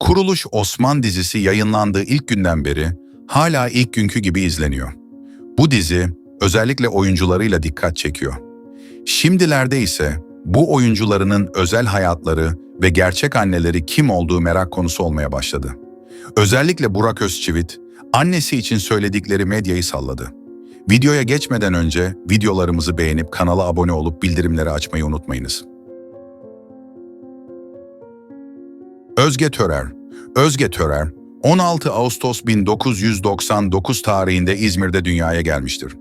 Kuruluş Osman dizisi yayınlandığı ilk günden beri hala ilk günkü gibi izleniyor. Bu dizi özellikle oyuncularıyla dikkat çekiyor. Şimdilerde ise bu oyuncularının özel hayatları ve gerçek anneleri kim olduğu merak konusu olmaya başladı. Özellikle Burak Özçivit, annesi için söyledikleri medyayı salladı. Videoya geçmeden önce videolarımızı beğenip kanala abone olup bildirimleri açmayı unutmayınız. Özge Törer Özge Törer, 16 Ağustos 1999 tarihinde İzmir'de dünyaya gelmiştir.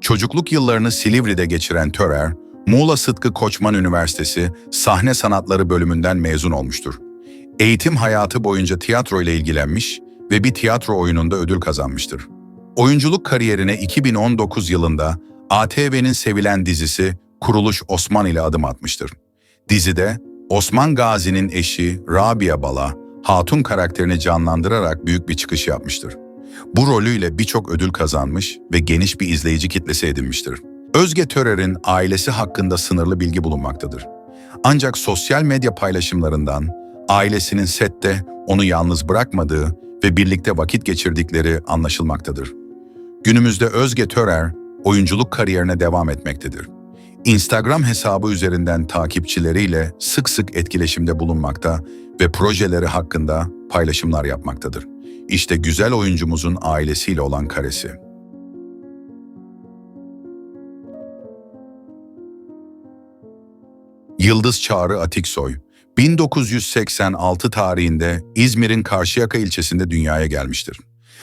Çocukluk yıllarını Silivri'de geçiren Törer, Muğla Sıtkı Koçman Üniversitesi Sahne Sanatları bölümünden mezun olmuştur. Eğitim hayatı boyunca tiyatro ile ilgilenmiş ve bir tiyatro oyununda ödül kazanmıştır. Oyunculuk kariyerine 2019 yılında ATV'nin sevilen dizisi Kuruluş Osman ile adım atmıştır. Dizide Osman Gazi'nin eşi Rabia Bala, Hatun karakterini canlandırarak büyük bir çıkış yapmıştır. Bu rolüyle birçok ödül kazanmış ve geniş bir izleyici kitlesi edinmiştir. Özge Törer'in ailesi hakkında sınırlı bilgi bulunmaktadır. Ancak sosyal medya paylaşımlarından ailesinin sette onu yalnız bırakmadığı ve birlikte vakit geçirdikleri anlaşılmaktadır. Günümüzde Özge Törer oyunculuk kariyerine devam etmektedir. Instagram hesabı üzerinden takipçileriyle sık sık etkileşimde bulunmakta ve projeleri hakkında paylaşımlar yapmaktadır. İşte güzel oyuncumuzun ailesiyle olan karesi. Yıldız Çağrı Atiksoy, 1986 tarihinde İzmir'in Karşıyaka ilçesinde dünyaya gelmiştir.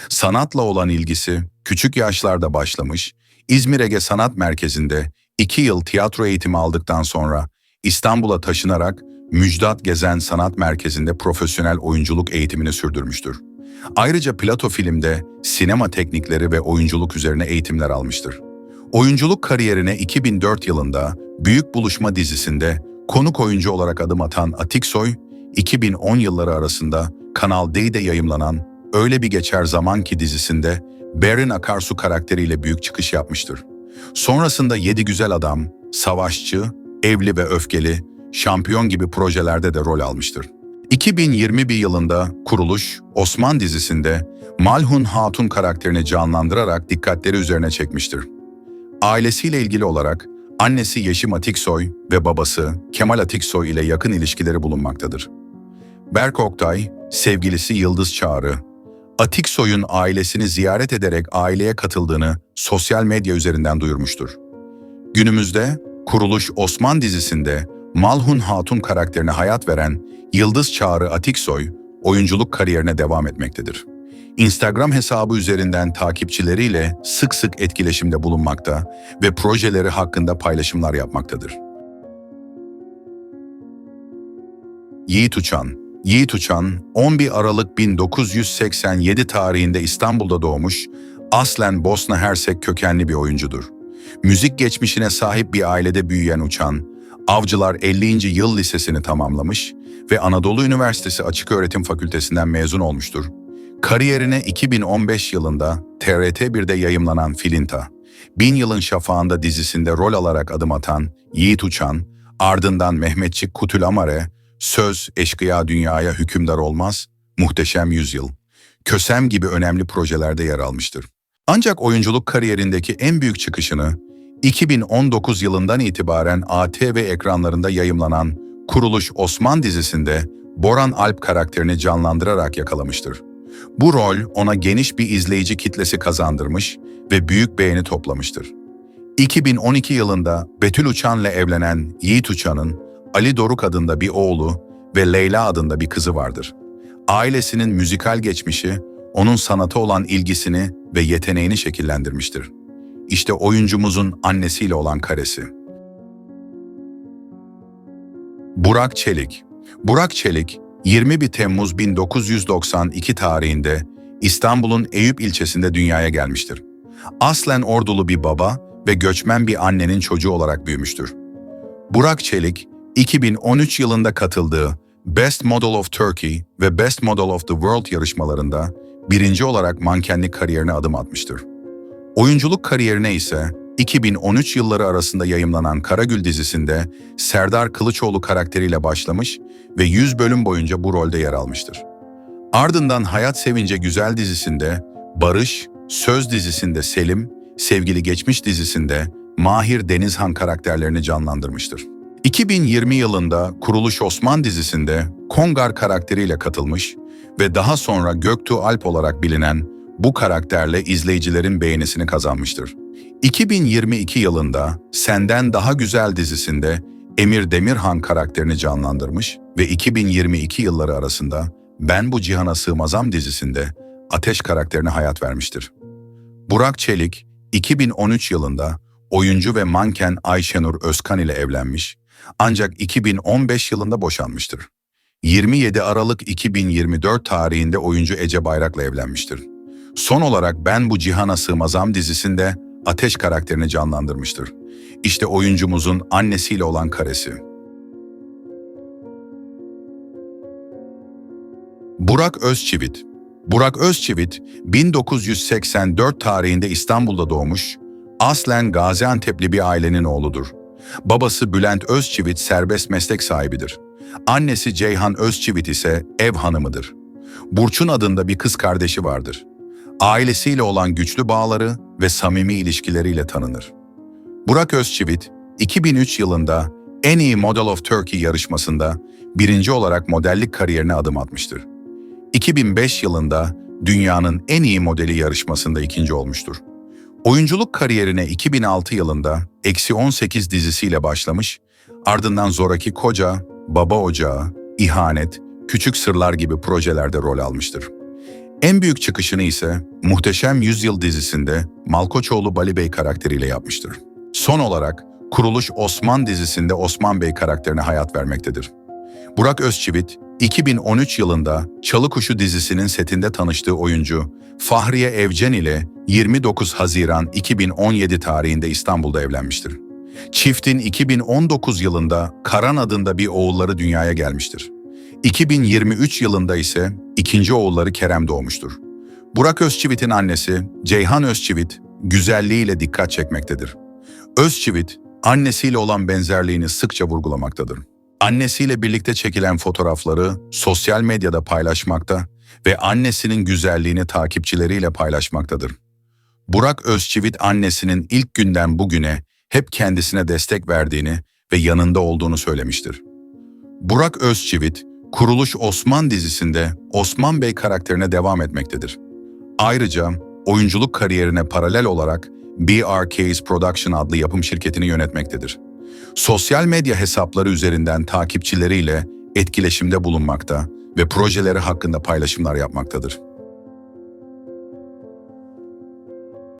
Sanatla olan ilgisi küçük yaşlarda başlamış, İzmir Ege Sanat Merkezi'nde iki yıl tiyatro eğitimi aldıktan sonra İstanbul'a taşınarak Müjdat Gezen Sanat Merkezi'nde profesyonel oyunculuk eğitimini sürdürmüştür. Ayrıca Plato filmde sinema teknikleri ve oyunculuk üzerine eğitimler almıştır. Oyunculuk kariyerine 2004 yılında Büyük Buluşma dizisinde konuk oyuncu olarak adım atan Atiksoy, 2010 yılları arasında Kanal D'de yayımlanan Öyle Bir Geçer Zaman Ki dizisinde Berin Akarsu karakteriyle büyük çıkış yapmıştır. Sonrasında Yedi Güzel Adam, Savaşçı, Evli ve Öfkeli, Şampiyon gibi projelerde de rol almıştır. 2021 yılında Kuruluş, Osman dizisinde Malhun Hatun karakterini canlandırarak dikkatleri üzerine çekmiştir. Ailesiyle ilgili olarak annesi Yeşim Atiksoy ve babası Kemal Atiksoy ile yakın ilişkileri bulunmaktadır. Berk Oktay, sevgilisi Yıldız Çağrı, Atiksoy'un ailesini ziyaret ederek aileye katıldığını sosyal medya üzerinden duyurmuştur. Günümüzde Kuruluş Osman dizisinde Malhun Hatun karakterine hayat veren Yıldız Çağrı Atiksoy, oyunculuk kariyerine devam etmektedir. Instagram hesabı üzerinden takipçileriyle sık sık etkileşimde bulunmakta ve projeleri hakkında paylaşımlar yapmaktadır. Yiğit Uçan Yiğit Uçan, 11 Aralık 1987 tarihinde İstanbul'da doğmuş, aslen Bosna Hersek kökenli bir oyuncudur. Müzik geçmişine sahip bir ailede büyüyen Uçan, Avcılar 50. Yıl Lisesi'ni tamamlamış ve Anadolu Üniversitesi Açık Öğretim Fakültesinden mezun olmuştur. Kariyerine 2015 yılında TRT1'de yayımlanan Filinta, Bin Yılın Şafağında dizisinde rol alarak adım atan Yiğit Uçan, ardından Mehmetçik Kutul Amare, Söz, Eşkıya Dünyaya Hükümdar Olmaz, Muhteşem Yüzyıl, Kösem gibi önemli projelerde yer almıştır. Ancak oyunculuk kariyerindeki en büyük çıkışını 2019 yılından itibaren ATV ekranlarında yayımlanan Kuruluş Osman dizisinde Boran Alp karakterini canlandırarak yakalamıştır. Bu rol ona geniş bir izleyici kitlesi kazandırmış ve büyük beğeni toplamıştır. 2012 yılında Betül Uçan'la evlenen Yiğit Uçan'ın Ali Doruk adında bir oğlu ve Leyla adında bir kızı vardır. Ailesinin müzikal geçmişi, onun sanata olan ilgisini ve yeteneğini şekillendirmiştir. İşte oyuncumuzun annesiyle olan karesi. Burak Çelik Burak Çelik, 21 Temmuz 1992 tarihinde İstanbul'un Eyüp ilçesinde dünyaya gelmiştir. Aslen ordulu bir baba ve göçmen bir annenin çocuğu olarak büyümüştür. Burak Çelik, 2013 yılında katıldığı Best Model of Turkey ve Best Model of the World yarışmalarında birinci olarak mankenlik kariyerine adım atmıştır. Oyunculuk kariyerine ise 2013 yılları arasında yayımlanan Karagül dizisinde Serdar Kılıçoğlu karakteriyle başlamış ve 100 bölüm boyunca bu rolde yer almıştır. Ardından Hayat Sevince Güzel dizisinde Barış, Söz dizisinde Selim, Sevgili Geçmiş dizisinde Mahir Denizhan karakterlerini canlandırmıştır. 2020 yılında Kuruluş Osman dizisinde Kongar karakteriyle katılmış ve daha sonra Göktuğ Alp olarak bilinen bu karakterle izleyicilerin beğenisini kazanmıştır. 2022 yılında Senden Daha Güzel dizisinde Emir Demirhan karakterini canlandırmış ve 2022 yılları arasında Ben Bu Cihana Sığmazam dizisinde Ateş karakterine hayat vermiştir. Burak Çelik, 2013 yılında oyuncu ve manken Ayşenur Özkan ile evlenmiş ancak 2015 yılında boşanmıştır. 27 Aralık 2024 tarihinde oyuncu Ece Bayrak'la evlenmiştir. Son olarak Ben Bu Cihana Sığmazam dizisinde Ateş karakterini canlandırmıştır. İşte oyuncumuzun annesiyle olan karesi. Burak Özçivit Burak Özçivit 1984 tarihinde İstanbul'da doğmuş, aslen Gaziantep'li bir ailenin oğludur. Babası Bülent Özçivit serbest meslek sahibidir. Annesi Ceyhan Özçivit ise ev hanımıdır. Burçun adında bir kız kardeşi vardır. Ailesiyle olan güçlü bağları ve samimi ilişkileriyle tanınır. Burak Özçivit, 2003 yılında En iyi Model of Turkey yarışmasında birinci olarak modellik kariyerine adım atmıştır. 2005 yılında dünyanın en iyi modeli yarışmasında ikinci olmuştur. Oyunculuk kariyerine 2006 yılında Eksi 18 dizisiyle başlamış, ardından Zoraki Koca, Baba Ocağı, İhanet, Küçük Sırlar gibi projelerde rol almıştır. En büyük çıkışını ise Muhteşem Yüzyıl dizisinde Malkoçoğlu Bali Bey karakteriyle yapmıştır. Son olarak Kuruluş Osman dizisinde Osman Bey karakterine hayat vermektedir. Burak Özçivit, 2013 yılında Çalı Kuşu dizisinin setinde tanıştığı oyuncu Fahriye Evcen ile 29 Haziran 2017 tarihinde İstanbul'da evlenmiştir. Çiftin 2019 yılında Karan adında bir oğulları dünyaya gelmiştir. 2023 yılında ise ikinci oğulları Kerem doğmuştur. Burak Özçivit'in annesi Ceyhan Özçivit güzelliğiyle dikkat çekmektedir. Özçivit annesiyle olan benzerliğini sıkça vurgulamaktadır. Annesiyle birlikte çekilen fotoğrafları sosyal medyada paylaşmakta ve annesinin güzelliğini takipçileriyle paylaşmaktadır. Burak Özçivit annesinin ilk günden bugüne hep kendisine destek verdiğini ve yanında olduğunu söylemiştir. Burak Özçivit, Kuruluş Osman dizisinde Osman Bey karakterine devam etmektedir. Ayrıca oyunculuk kariyerine paralel olarak BRK's Production adlı yapım şirketini yönetmektedir. Sosyal medya hesapları üzerinden takipçileriyle etkileşimde bulunmakta ve projeleri hakkında paylaşımlar yapmaktadır.